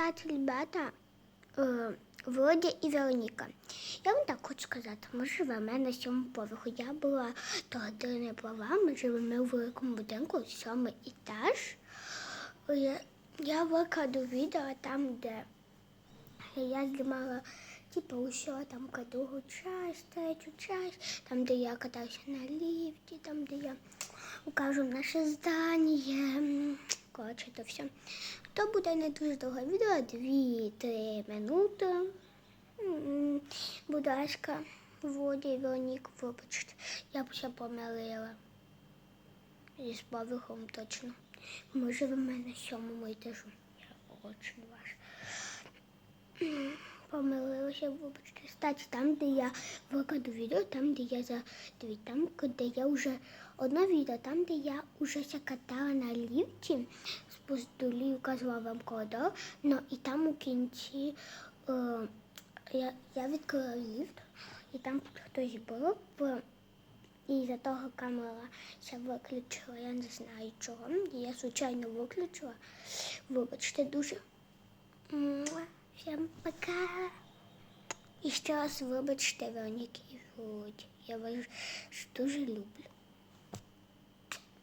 кстати, ребята, е, Володя і Вероніка. Я вам так хочу сказати, ми живемо на сьомому поверху. Я була до години права, ми живемо у великому будинку, сьомий етаж. Я, я викладу відео там, де я знімала типу усього, там другу часть, третю часть, там, де я катаюся на ліфті, там, де я покажу наше здання. То все. То буде не дуже довге відео, 2-3 минути. Будь ласка, Володя і Веронік, вибачте, я б ще помилила. Зі з точно. Ми живемо на сьомому етажу. Я очень ваш. Помилилася, вибачте. Кстати, там, де я викладу відео, там, де я за там, де я вже одне відео, там, де я вже катала на ліфті, спустулі вказувала вам коридор, ну і там у кінці е, я, я відкрила ліфт, і там хтось був. І за того камера ся виключила, я не знаю чого. Я звичайно виключила. Вибачте дуже. Всем пока. І ще раз вибачте, Вероніки і Я вас дуже люблю.